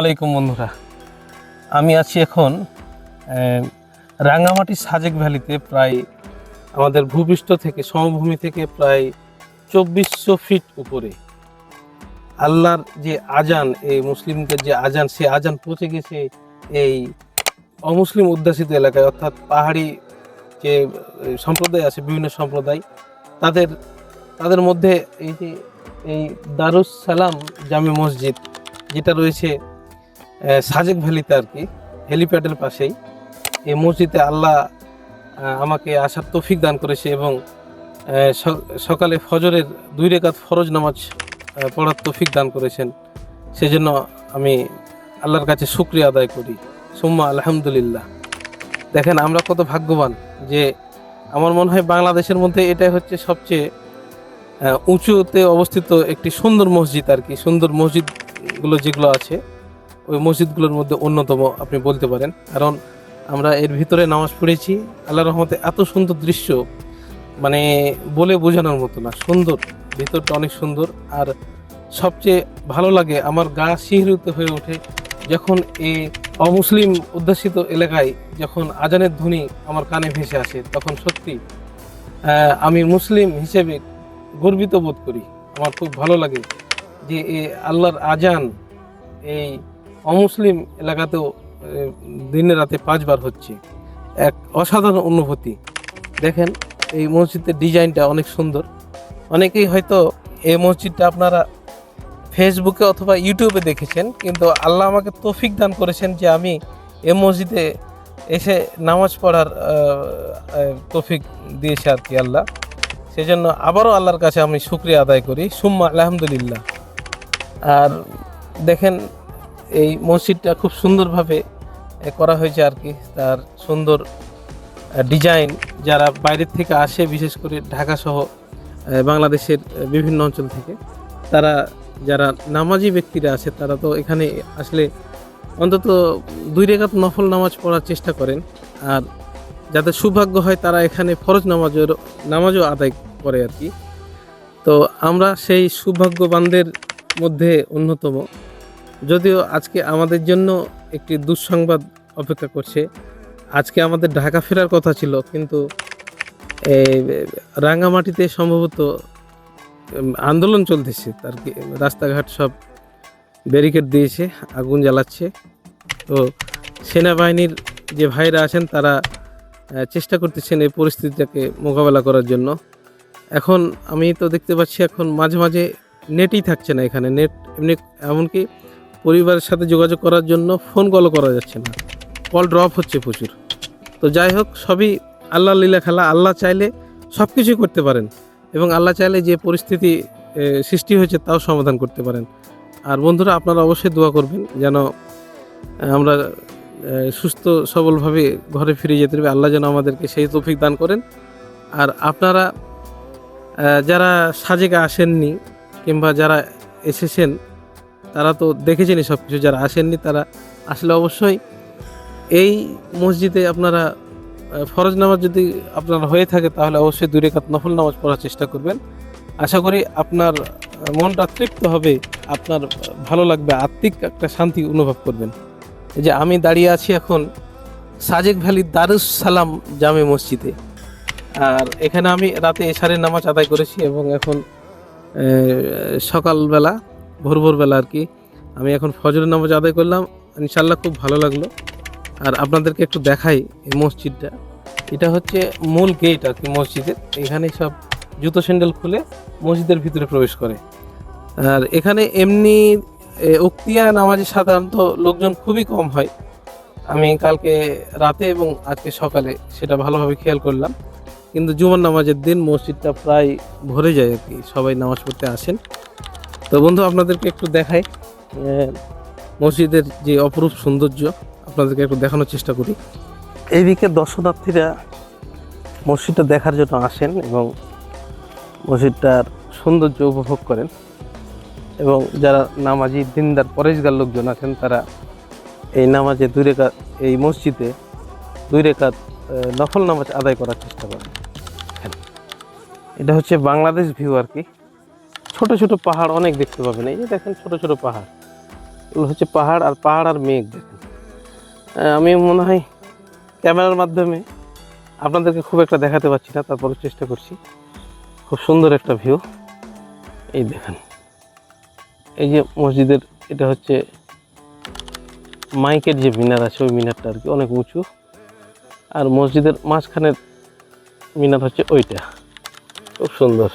আলাইকুম বন্ধুরা। আমি আছি এখন রাঙামাটি সাজেক ভ্যালিতে প্রায় আমাদের ভূপৃষ্ঠ থেকে, সমভূমি থেকে প্রায় চব্বিশশো ফিট উপরে। আল্লাহর যে আজান, এই মুসলিমদের যে আজান, সে আজান পৌঁছে গেছে এই অমুসলিম উদ্যাসিত এলাকায়। অর্থাৎ পাহাড়ি যে সম্প্রদায় আছে, বিভিন্ন সম্প্রদায়, তাদের তাদের মধ্যে এই যে, এই দারুস সালাম জামে মসজিদ, যেটা রয়েছে সাজেক ভ্যালিতে আর কি হেলিপ্যাডের পাশেই। এই মসজিদে আল্লাহ আমাকে আসার তৌফিক দান করেছে এবং সকালে ফজরের দুই রেখাত ফরজ নামাজ পড়ার তৌফিক দান করেছেন। সেজন্য আমি আল্লাহর কাছে শুক্রিয়া আদায় করি। সুম্মা আলহামদুলিল্লাহ। দেখেন, আমরা কত ভাগ্যবান যে আমার মনে হয় বাংলাদেশের মধ্যে এটাই হচ্ছে সবচেয়ে উঁচুতে অবস্থিত একটি সুন্দর মসজিদ আর কি। সুন্দর মসজিদগুলো যেগুলো আছে ওই মসজিদগুলোর মধ্যে অন্যতম, আপনি বলতে পারেন। কারণ আমরা এর ভিতরে নামাজ পড়েছি আল্লাহ রহমতে এত সুন্দর দৃশ্য মানে বলে বোঝানোর মতো না, সুন্দর। ভিতরটা অনেক সুন্দর। আর সবচেয়ে ভালো লাগে, আমার গা শিহরিত হয়ে ওঠে যখন এই অমুসলিম উদ্যাসিত এলাকায় যখন আজানের ধ্বনি আমার কানে ভেসে আসে, তখন সত্যি আমি মুসলিম হিসেবে গর্বিত বোধ করি। আমার খুব ভালো লাগে যে এই আল্লাহর আজান, এই অমুসলিম এলাকাতেও দিনে রাতে পাঁচবার হচ্ছে। এক অসাধারণ অনুভূতি। দেখেন, এই মসজিদের ডিজাইনটা অনেক সুন্দর। অনেকেই হয়তো এই মসজিদটা আপনারা ফেসবুকে অথবা ইউটিউবে দেখেছেন, কিন্তু আল্লাহ আমাকে তৌফিক দান করেছেন যে আমি এ মসজিদে এসে নামাজ পড়ার তৌফিক দিয়েছে আর কি আল্লাহ। সেজন্য আবারও আল্লাহর কাছে আমি শুক্রিয়া আদায় করি। সুম্মা, আলহামদুলিল্লাহ। আর দেখেন এই মসজিদটা খুব সুন্দরভাবে করা হয়েছে আর কি। তার সুন্দর ডিজাইন যারা বাইরের থেকে আসে, বিশেষ করে ঢাকা সহ বাংলাদেশের বিভিন্ন অঞ্চল থেকে, তারা যারা নামাজি ব্যক্তিরা আছে, তারা তো এখানে আসলে অন্তত দুই রেখাত নফল নামাজ পড়ার চেষ্টা করেন। আর যাদের সৌভাগ্য হয়, তারা এখানে ফরজ নামাজের, নামাজও আদায় করে আর কি। তো আমরা সেই সৌভাগ্যবানদের মধ্যে অন্যতম। যদিও আজকে আমাদের জন্য একটি দুঃসংবাদ অপেক্ষা করছে। আজকে আমাদের ঢাকা ফেরার কথা ছিল, কিন্তু রাঙ্গামাটিতে সম্ভবত আন্দোলন চলতেছে। তার কি, রাস্তাঘাট সব ব্যারিকেড দিয়েছে, আগুন জ্বালাচ্ছে। তো সেনাবাহিনীর যে ভাইরা আছেন, তারা চেষ্টা করতেছেন এই পরিস্থিতিটাকে মোকাবেলা করার জন্য। এখন আমি তো দেখতে পাচ্ছি, এখন মাঝে মাঝে নেটই থাকছে না এখানে। নেট এমনি, এমনকি পরিবারের সাথে যোগাযোগ করার জন্য ফোন কলও করা যাচ্ছে না। কল ড্রপ হচ্ছে প্রচুর। তো যাই হোক, সবই আল্লাহ লীলা খেলা। আল্লাহ চাইলে সব কিছুই করতে পারেন এবং আল্লাহ চাইলে যে পরিস্থিতি সৃষ্টি হয়েছে তাও সমাধান করতে পারেন। আর বন্ধুরা, আপনারা অবশ্যই দোয়া করবেন যেন আমরা সুস্থ সবলভাবে ঘরে ফিরে যেতে পারবে আল্লাহ যেন আমাদেরকে সেই তৌফিক দান করেন। আর আপনারা যারা সাজেকে আসেননি কিংবা যারা এসেছেন তারা তো দেখেছেনই সব কিছু যারা আসেননি তারা আসলে অবশ্যই এই মসজিদে আপনারা ফরজ নামাজ যদি আপনার হয়ে থাকে তাহলে অবশ্যই দূরে রেখাত নফল নামাজ পড়ার চেষ্টা করবেন। আশা করি আপনার মনটা তৃপ্ত হবে, আপনার ভালো লাগবে, আত্মিক একটা শান্তি অনুভব করবেন। যে আমি দাঁড়িয়ে আছি এখন সাজেক ভ্যালির দারুস সালাম জামে মসজিদে। আর এখানে আমি রাতে এশারের নামাজ আদায় করেছি এবং এখন সকালবেলা ভোর ভোরবেলা আর কি। আমি এখন ফজরের নামাজ আদায় করলাম। ইনশাল্লাহ খুব ভালো লাগল। আর আপনাদেরকে একটু দেখাই এই মসজিদটা। এটা হচ্ছে মূল গেট আর কি মসজিদের। এখানে সব জুতো স্যান্ডেল খুলে মসজিদের ভিতরে প্রবেশ করে। আর এখানে এমনি উক্তিয়া নামাজে সাধারণত লোকজন খুবই কম হয়। আমি কালকে রাতে এবং আজকে সকালে সেটা ভালোভাবে খেয়াল করলাম। কিন্তু জুমার নামাজের দিন মসজিদটা প্রায় ভরে যায় আর কি। সবাই নামাজ পড়তে আসেন। তো বন্ধু আপনাদেরকে একটু দেখাই মসজিদের যে অপরূপ সৌন্দর্য আপনাদেরকে একটু দেখানোর চেষ্টা করি। এইদিকে দর্শনার্থীরা মসজিদটা দেখার জন্য আসেন এবং মসজিদটার সৌন্দর্য উপভোগ করেন। এবং যারা নামাজি দিনদার পরেশগার লোকজন আছেন তারা এই নামাজে দুই রেখা এই মসজিদে দুই আহ, নফল নামাজ আদায় করার চেষ্টা করেন। এটা হচ্ছে বাংলাদেশ ভিউ আর কি। ছোট ছোট পাহাড় অনেক দেখতে পাবেন। এই যে দেখেন ছোট ছোট পাহাড়। এগুলো হচ্ছে পাহাড় আর পাহাড় আর মেঘ দেখেন। আমি মনে হয় ক্যামেরার মাধ্যমে আপনাদেরকে খুব একটা দেখাতে পারছি না তারপরে চেষ্টা করছি। খুব সুন্দর একটা ভিউ। এই দেখেন। এই যে মসজিদের, এটা হচ্ছে মাইকের যে মিনার আছে, ওই মিনারটা আর কি অনেক উঁচু। আর মসজিদের মাঝখানের মিনার হচ্ছে ওইটা। খুব সুন্দর।